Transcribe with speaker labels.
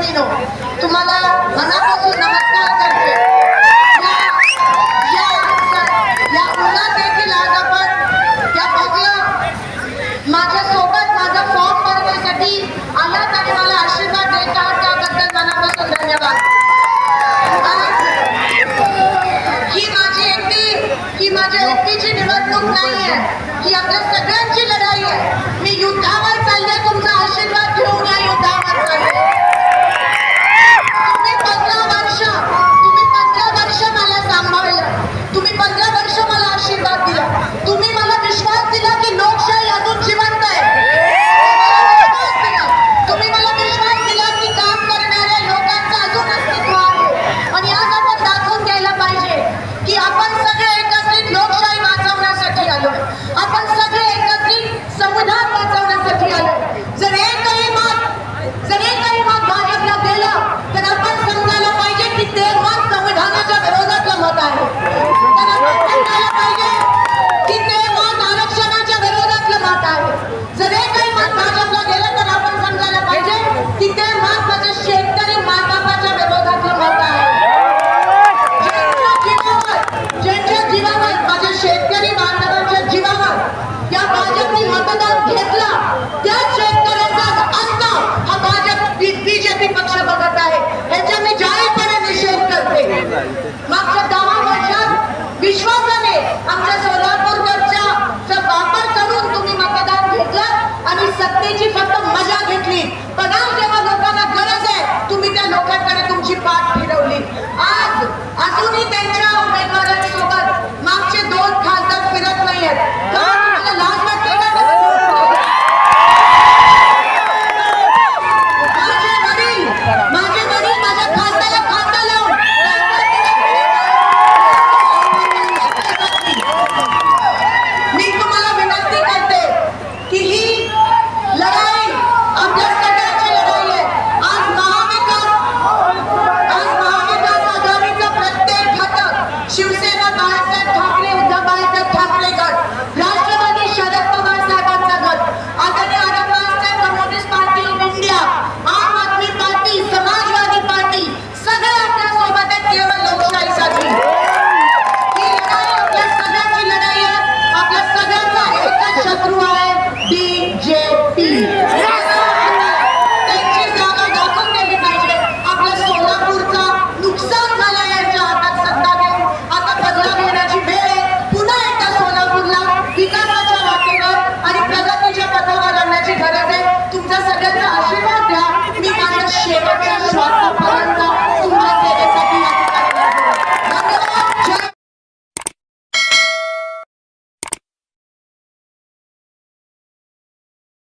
Speaker 1: बहिणीनो तुम्हाला मनापासून नमस्कार करते. माझ्यासोबत माझा फॉर्म भरण्यासाठी आलात आणि मला आशीर्वाद देत त्याबद्दल मनापासून धन्यवाद. ही माझी एकटी ही माझ्या एकटीची निवडणूक नाही आहे ही आपल्या सगळ्यांची लढाई आहे. मी युद्धावर चालले तुमचं त्याची फक्त मजा घेतली. पण जेव्हा लोकांना गरज आहे. तुम्ही त्या लोकांकडे तुमची पाठ